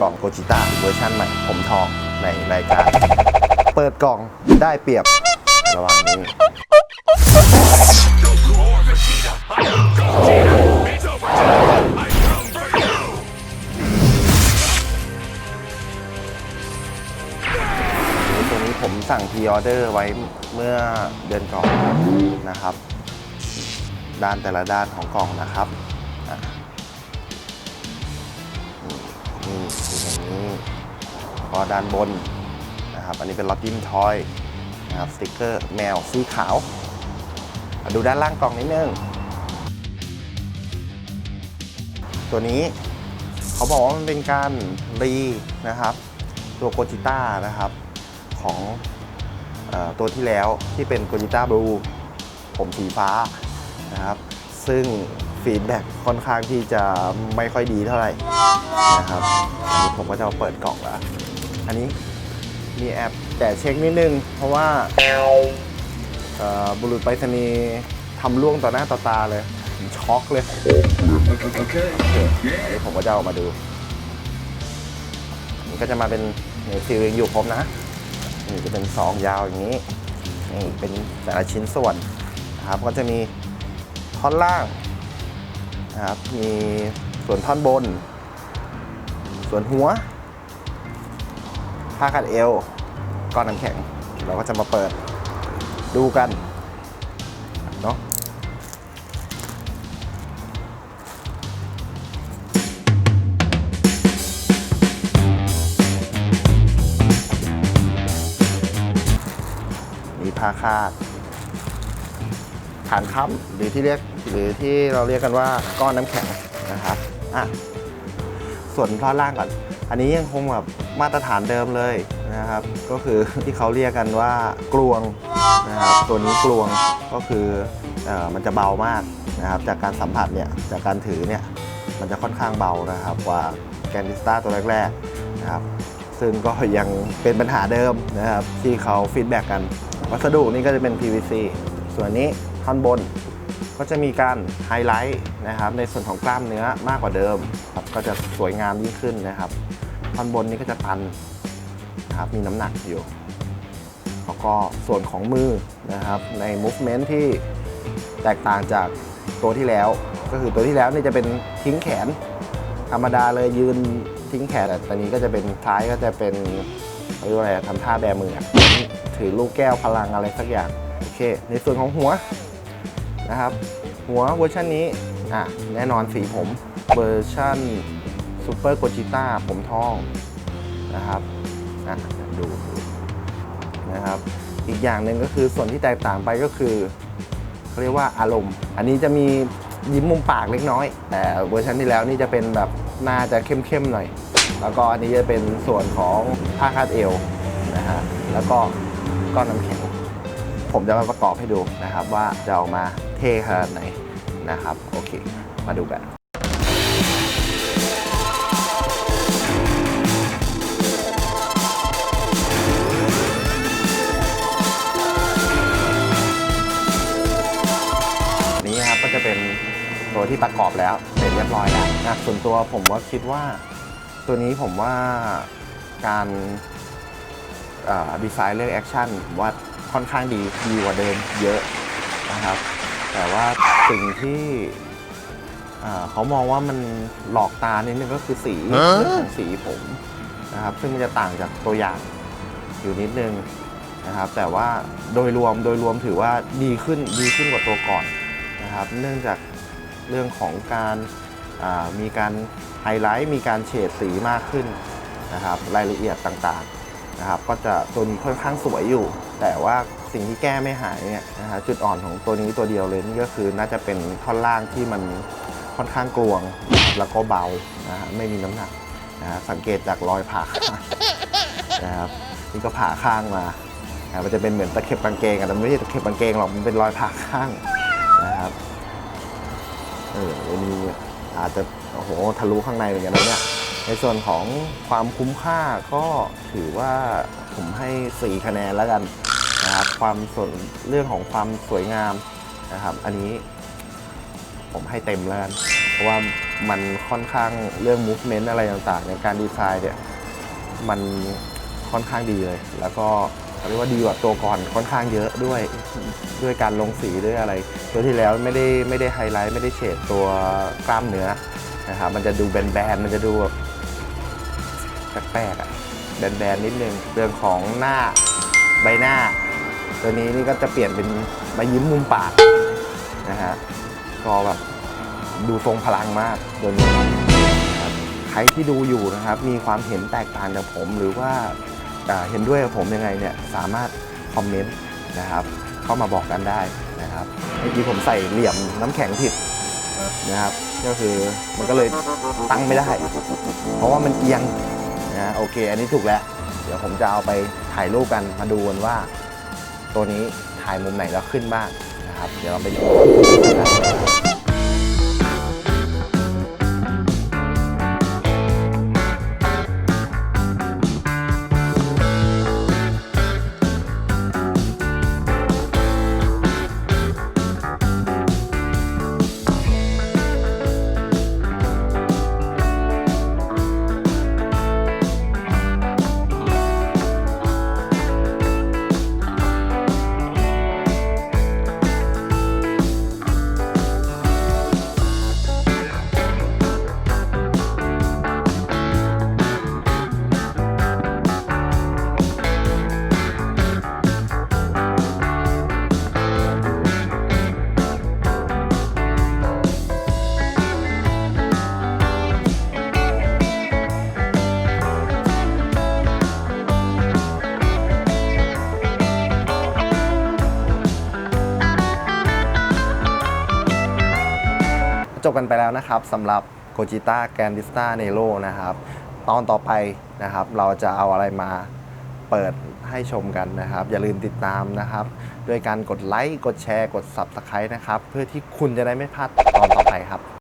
กล่องโกจิต้าเวอร์ชันใหม่ผมทองในรายการ เปิดกล่องได้เปรียบระหว่างนี้ ตัวนี้ผมสั่งพรีออเดอร์ไว้เมื่อเดือนก่อนนะครับ ด้านแต่ละด้านของกล่องนะครับ ก็ด้านบนนะครับ อันนี้เป็นล็อตยิ้มทอยนะครับสติกเกอร์แมวสีขาวดูด้านล่างกล่องนิดนึง ตัวนี้เขาบอกว่ามันเป็นการรีนะครับ ตัวโกจิต้านะครับของอตัวที่แล้วที่เป็นโกจิต้าบลูผมสีฟ้านะครับ ซึ่งฟีดแบ็กค่อนข้างที่จะไม่ค่อยดีเท่าไหร่นะครับอันนี้ผมก็จะเปิดกล่องแล้ว อันนี้มีแอปแต่เช็คนิดนึง เพราะว่าบุรุษไปรษณีย์ทำล่วงต่อหน้าต่อตาเลยผมช็อกเลยโอเคอันนี้ผมก็จะเอามาดู มันก็จะมาเป็นในฟิลยังอยู่ครบนะนี่จะเป็นซองยาวอย่างนี้นี่เป็นแต่ละชิ้นส่วนนะครับก็จะมีท่อนล่างนะครับมีส่วนท่อนบน ส่วนหัว ผ้าคัดเอวก้อนน้ำแข็ง เราก็จะมาเปิดดูกันเนาะมีผ้าคาดฐานค้ำหรือที่เรียกหรือที่เราเรียกกันว่าก้อนน้ำแข็งนะครับอะส่วนท่อนล่างก่อน อันนี้ยังคงแบบ มาตรฐานเดิมเลยนะครับ ก็คือที่เขาเรียกกันว่ากลวงนะครับตัวนี้กลวงก็คือออมันจะเบามากนะครับจากการสัมผัสเนี่ยจากการถือเนี่ยมันจะค่อนข้างเบานะครับกว่าแกนดิสตาตัวแรกๆนะครับซึ่งก็ยังเป็นปัญหาเดิมนะครับที่เขาฟีดแบ็กกัน วัสดุนี่ก็จะเป็น PVC ส่วนนี้ท่อนบนก็จะมีการไฮไลท์นะครับในส่วนของกล้ามเนื้อมากกว่าเดิมครับก็จะสวยงามยิ่งขึ้นนะครับ ท่อนบนนี้ก็จะตันนะครับมีน้ำหนักอยู่ แล้วก็ส่วนของมือนะครับใน movement ที่แตกต่างจากตัวที่แล้ว ก็คือตัวที่แล้วนี่จะเป็นทิ้งแขน ธรรมดาเลยยืนทิ้งแขนแต่ตอนนี้ก็จะเป็นท้ายก็จะเป็นเรียกว่าอะไรทำท่าแบมือถือลูกแก้วพลังอะไรสักอย่างโอเค ในส่วนของหัวนะครับ หัวเวอร์ชันนี้อะแน่นอนสีผมเวอร์ชัน ซูเปอร์โกจิต้าผมทองนะครับอะดูนะครับ อีกอย่างหนึ่งก็คือส่วนที่แตกต่างไปก็คือเขาเรียกว่าอารมณ์ อันนี้จะมียิ้มมุมปากเล็กน้อย แต่เวอร์ชันที่แล้วนี่จะเป็นแบบหน้าจะเข้มๆหน่อย แล้วก็อันนี้จะเป็นส่วนของผ้าคาดเอวนะฮะแล้วก็ก้อนน้ำแข็งผมจะมาประกอบให้ดูนะครับว่าจะออกมาเท่ขนาดไหนนะครับ โอเค มาดูกัน จะเป็นตัวที่ประกอบแล้วเสร็จเรียบร้อยแล้วนะส่วนตัวผมว่าคิดว่า ตัวนี้ผมว่าการดีไซน์เรื่องแอคชั่นว่าค่อนข้างดีดีกว่าเดิมเยอะนะครับ แต่ว่าสิ่งที่อ่าเขามองว่ามันหลอกตานิดนึงก็คือสีเรื่องของสีผมนะครับ ซึ่งมันจะต่างจากตัวอย่างอยู่นิดนึงนะครับ แต่ว่าโดยรวมโดยรวมถือว่าดีขึ้นดีขึ้นกว่าตัวก่อน นะครับ เนื่องจากเรื่องของการมีการไฮไลท์มีการเฉดสีมากขึ้นนะครับ รายละเอียดต่างๆนะครับ ก็จะตัวนี้ค่อนข้างสวยอยู่ แต่ว่าสิ่งที่แก้ไม่หายเนี่ยนะฮะจุดอ่อนของตัวนี้ตัวเดียวเลยนี่ก็คือน่าจะเป็นท่อนล่างที่มันค่อนข้างกลวงแล้วก็เบานะฮะไม่มีน้ำหนักนะฮะสังเกตจากรอยผ่านะครับนี่ก็ผ่าข้างมาอะมันจะเป็นเหมือนตะเข็บกางเกงอะแต่ไม่ใช่ตะเข็บกางเกงหรอกมันเป็นรอยผ่าข้าง เออมีอาจจะโอ้โหทะลุข้างในเหมือนกันนะเนี่ยในส่วนของความคุ้มค่าก็ถือว่าผมให้ 4 คะแนนแล้วกันนะครับความส่วนเรื่องของความสวยงามนะครับ อันนี้ผมให้เต็มแล้วกันเพราะว่ามันค่อนข้างเรื่อง movement อะไรต่างๆ ในการดีไซน์เนี่ยมันค่อนข้างดีเลย แล้วก็ เรียกว่าดีกว่าตัวก่อนค่อนข้างเยอะด้วยด้วยการลงสีด้วยอะไร ตัวที่แล้วไม่ได้ไม่ได้ไฮไลท์ไม่ได้เฉดตัวกล้ามเนื้อนะครับมันจะดูแบนๆมันจะดูแบบแปลกๆอะแบนๆนิดนึงเรื่องของหน้าใบหน้า ตัวนี้นี่ก็จะเปลี่ยนเป็นใบยิ้มมุมปากนะฮะก็แบบดูทรงพลังมากตัวนี้ใครที่ดูอยู่นะครับ มีความเห็นแตกต่างจากผมหรือว่า เห็นด้วยกับผมยังไงเนี่ยสามารถคอมเมนต์นะครับเข้ามาบอกกันได้นะครับเมื่อกี้ผมใส่เหลี่ยมน้ำแข็งผิดนะครับก็คือมันก็เลยตั้งไม่ได้ เพราะว่ามันเอียงนะโอเค อันนี้ถูกแล้ว เดี๋ยวผมจะเอาไปถ่ายรูปกันมาดูกันว่า ตัวนี้ถ่ายมุมไหนแล้วขึ้นบ้างนะครับ เดี๋ยวเราไปดู จบกันไปแล้วนะครับสำหรับโกจิต้าแกรนดิสต้าเนโรนะครับ ตอนต่อไปนะครับ เราจะเอาอะไรมาเปิดให้ชมกันนะครับ อย่าลืมติดตามนะครับ ด้วยการกดไลค์ กดแชร์ กด Subscribe นะครับ เพื่อที่คุณจะได้ไม่พลาดตอนต่อไปครับ